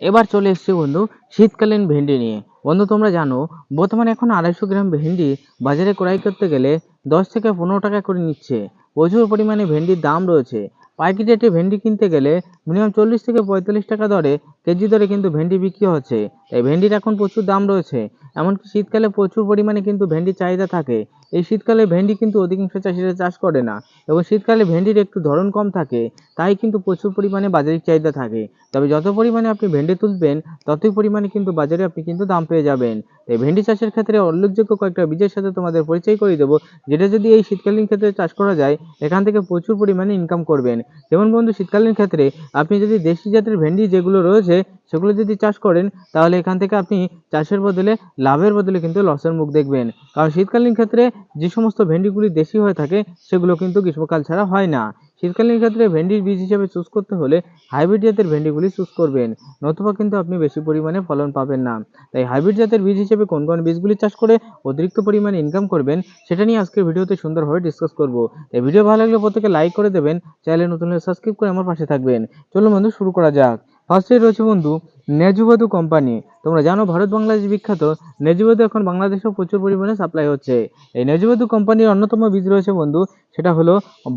এবার চলে এসেছি বন্ধু শীতকালীন ভেন্ডি নিয়ে। বন্ধু, তোমরা জানো, বর্তমানে এখন আড়াইশো গ্রাম ভেন্ডি বাজারে ক্রয় করতে গেলে দশ থেকে পনেরো টাকা করে নিচ্ছে। প্রচুর পরিমাণে ভেন্ডির দাম রয়েছে। পাইকারি রেটে ভেন্ডি কিনতে গেলে মিনিমাম চল্লিশ থেকে পঁয়তাল্লিশ টাকা দরে কেজি দরে কিন্তু ভেন্ডি বিক্রি হচ্ছে। তাই ভেন্ডির এখন প্রচুর দাম রয়েছে। এমনকি শীতকালে প্রচুর পরিমাণে কিন্তু ভেন্ডির চাহিদা থাকে। এই শীতকালে ভেন্ডি কিন্তু অধিকাংশ চাষিরা চাষ করে না এবং শীতকালে ভেন্ডির একটু ধরন কম থাকে, তাই কিন্তু প্রচুর পরিমাণে বাজারিক চাহিদা থাকে। তবে যত পরিমাণে আপনি ভেন্ডি তুলবেন, ততই পরিমাণে কিন্তু বাজারে আপনি কিন্তু দাম পেয়ে যাবেন। তাই ভেন্ডি চাষের ক্ষেত্রে উল্লেখযোগ্য কয়েকটা বীজের সাথে তোমাদের পরিচয় করে দেবো, যেটা যদি এই শীতকালীন ক্ষেত্রে চাষ করা যায়, এখান থেকে প্রচুর পরিমাণে ইনকাম করবেন। যেমন বন্ধু, শীতকালীন ক্ষেত্রে আপনি যদি দেশি জাতের ভেন্ডি যেগুলো রয়েছে, সেগুলো যদি চাষ করেন, তাহলে এখান থেকে আপনি চাষের বদলে, লাভের বদলে কিন্তু লসের মুখ দেখবেন। কারণ শীতকালীন ক্ষেত্রে যে সমস্ত ভেন্ডিগুলি দেশি হয়ে থাকে, সেগুলো কিন্তু গ্রীষ্মকাল ছাড়া হয় না। শীতকালীন ক্ষেত্রে ভেন্ডির বীজ হিসেবে চুজ করতে হলে হাইব্রিড জাতের ভেন্ডিগুলি চুজ করবেন, নতুবা কিন্তু আপনি বেশি পরিমাণে ফলন পাবেন না। তাই হাইব্রিড জাতের বীজ হিসেবে কোন কোন বীজগুলি চাষ করে অতিরিক্ত পরিমাণে ইনকাম করবেন, সেটা নিয়ে আজকের ভিডিওতে সুন্দরভাবে ডিসকাস করব। তাই ভিডিও ভালো লাগলে প্রত্যেকে লাইক করে দেবেন চ্যানেলে নতুন হলে সাবস্ক্রাইব করে আমার পাশে থাকবেন। চলুন বন্ধু, শুরু করা যাক। ফার্স্টে রয়েছে বন্ধু নেজুবাদু কোম্পানি। তোমরা জানো ভারত বাংলাদেশ বিখ্যাত। নেজুবাদু এখন বাংলাদেশেও প্রচুর পরিমাণে সাপ্লাই হচ্ছে। এই নেজুবাদু কোম্পানির অন্যতম বীজ রয়েছে বন্ধু, সেটা হলো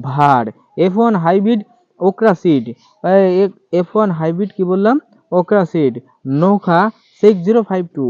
ভার F one hybrid okra seed F one hybrid কী বললাম? ওকরা সিড নৌখা সিক্স জিরো ফাইভ টু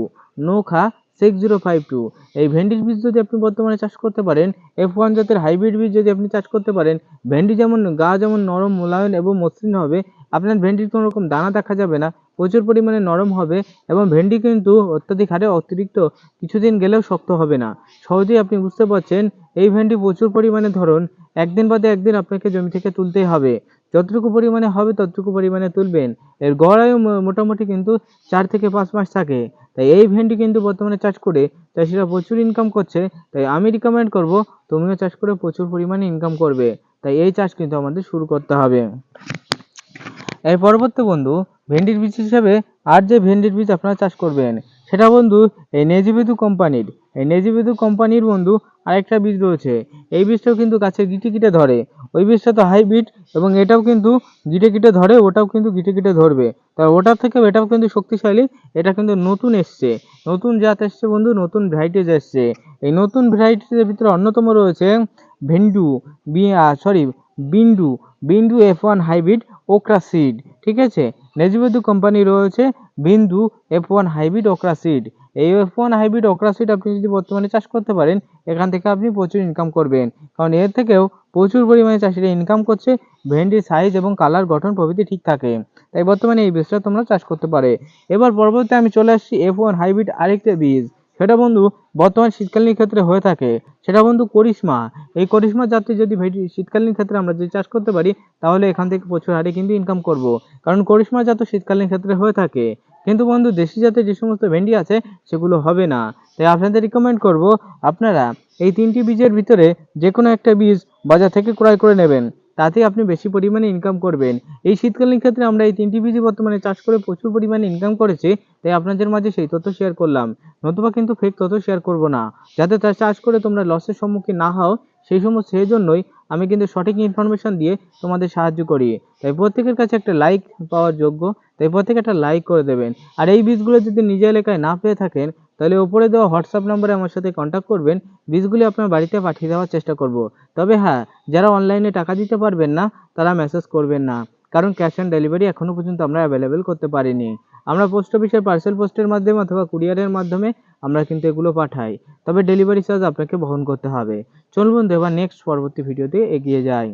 নৌখা সিক্স জিরো ফাইভ টু এই ভেন্ডির বীজ যদি আপনি বর্তমানে চাষ করতে পারেন এফ ওয়ান জাতের হাইব্রিড বীজ যদি আপনি চাষ করতে পারেন, ভেন্ডি যেমন গা যেমন নরম, মোলায়েম এবং মসৃণ হবে, আপনার ভেন্ডির কোনো রকম দানা দেখা যাবে না, প্রচুর পরিমাণে নরম হবে এবং ভেন্ডি কিন্তু অত্যাধিক হারে অতিরিক্ত কিছুদিন গেলেও শক্ত হবে না। সহজেই আপনি বুঝতে পারছেন, এই ভেন্ডি প্রচুর পরিমাণে ধরুন, একদিন বাদে একদিন আপনাকে জমি থেকে তুলতেই হবে। যতটুকু পরিমাণে হবে ততটুকু পরিমাণে তুলবেন। এর গড় আয়ু মোটামুটি কিন্তু চার থেকে পাঁচ মাস থাকে। তাই এই ভেন্ডি কিন্তু বর্তমানে চাষ করে চাষিরা প্রচুর ইনকাম করছে, তাই আমি রিকমেন্ড করব তুমিও চাষ করে প্রচুর পরিমাণে ইনকাম করবে, তাই এই চাষ কিন্তু আমাদের শুরু করতে হবে। এর পরবর্তী বন্ধু, ভেন্ডির বীজ হিসাবে আর যে ভেন্ডির বীজ আপনারা চাষ করবেন সেটা বন্ধু এই নেজিবেদু কোম্পানির। এই নেজিবেদু কোম্পানির বন্ধু আরেকটা বীজ রয়েছে। এই বীজটাও কিন্তু গাছে গিটে গিটে ধরে। ওই বীজটা তো হাইব্রিড এবং এটাও কিন্তু গিটে গিটে ধরে, ওটাও কিন্তু গিটে গিটে ধরবে। তবে ওটার থেকেও এটাও কিন্তু শক্তিশালী, এটা কিন্তু নতুন এসছে। নতুন জাত এসছে বন্ধু, নতুন ভ্যারাইটিজ এসছে। এই নতুন ভ্যারাইটিসের ভিতরে অন্যতম রয়েছে ভেন্ডু, B sorry Bindu Bindu F one hybrid okra seed ঠিক আছে? নেজিবেদু কোম্পানি রয়েছে Bindu F one hybrid okra seed এই F one hybrid okra seed আপনি যদি বর্তমানে চাষ করতে পারেন, এখান থেকে আপনি প্রচুর ইনকাম করবেন। কারণ এর থেকেও প্রচুর পরিমাণে চাষিরা ইনকাম করছে ভেন্ডির সাইজ এবং কালার, গঠন প্রভৃতি ঠিক থাকে। তাই বর্তমানে এই বীজটা তোমরা চাষ করতে পারে। এবার পরবর্তীতে আমি চলে আসছি এফ ওয়ান হাইব্রিড আরেকটা বীজ। সেটা বন্ধু বর্তমান শীতকালীন ক্ষেত্রে হয়ে থাকে। সেটা বন্ধু করিশ্মা। এই করিশ্মা জাতীয় যদি শীতকালীন ক্ষেত্রে আমরা যদি চাষ করতে পারি, তাহলে এখান থেকে প্রচুর হারে কিন্তু ইনকাম করব। কারণ করিশ্মা জাত শীতকালীন ক্ষেত্রে হয়ে থাকে। কিন্তু বন্ধু দেশি জাতের যে সমস্ত ভেন্ডি আছে, সেগুলো হবে না। তাই আপনাদের রিকমেন্ড করব, আপনারা এই তিনটি বীজের ভিতরে যে কোনো একটা বীজ বাজার থেকে ক্রয় করে নেবেন। তাতে আপনি বেশি পরিমাণে ইনকাম করবেন। এই শীতকালীন ক্ষেত্রে আমরা এই তিনটি বীজই বর্তমানে চাষ করে প্রচুর পরিমাণে ইনকাম করেছি, তাই আপনাদের মাঝে সেই তথ্য শেয়ার করলাম। নতুবা কিন্তু ফেক তথ্য শেয়ার করব না। যাতে তা চাষ করে তোমরা লসের সম্মুখীন না হও সেই সমস্ত, সেই জন্যই আমি কিন্তু সঠিক ইনফরমেশন দিয়ে তোমাদের সাহায্য করি। তাই প্রত্যেকের কাছে একটা লাইক পাওয়ার যোগ্য, তাই প্রত্যেকে একটা লাইক করে দেবেন। আর এই বীজগুলো যদি নিজ এলাকায় না পেয়ে থাকেন, তাহলে ওপরে দেওয়া হোয়াটসঅ্যাপ নম্বরে আমার সাথে কন্ট্যাক্ট করবেন। বীজগুলি আপনার বাড়িতে পাঠিয়ে দেওয়ার চেষ্টা করব। তবে হ্যাঁ যারা অনলাইনে টাকা দিতে পারবেন না, তারা মেসেজ করবেন না। কারণ ক্যাশ অন ডেলিভারি এখনও পর্যন্ত আমরা অ্যাভেলেবেল করতে পারিনি। আমরা পোস্ট অফিসের পার্সেল পোস্টের মাধ্যমে অথবা কুরিয়ারের মাধ্যমে আমরা কিন্তু এগুলো পাঠাই। তবে ডেলিভারি চার্জ আপনাকে বহন করতে হবে। চলুন বন্ধু, এবার নেক্সট পরবর্তী ভিডিওতে এগিয়ে যাই।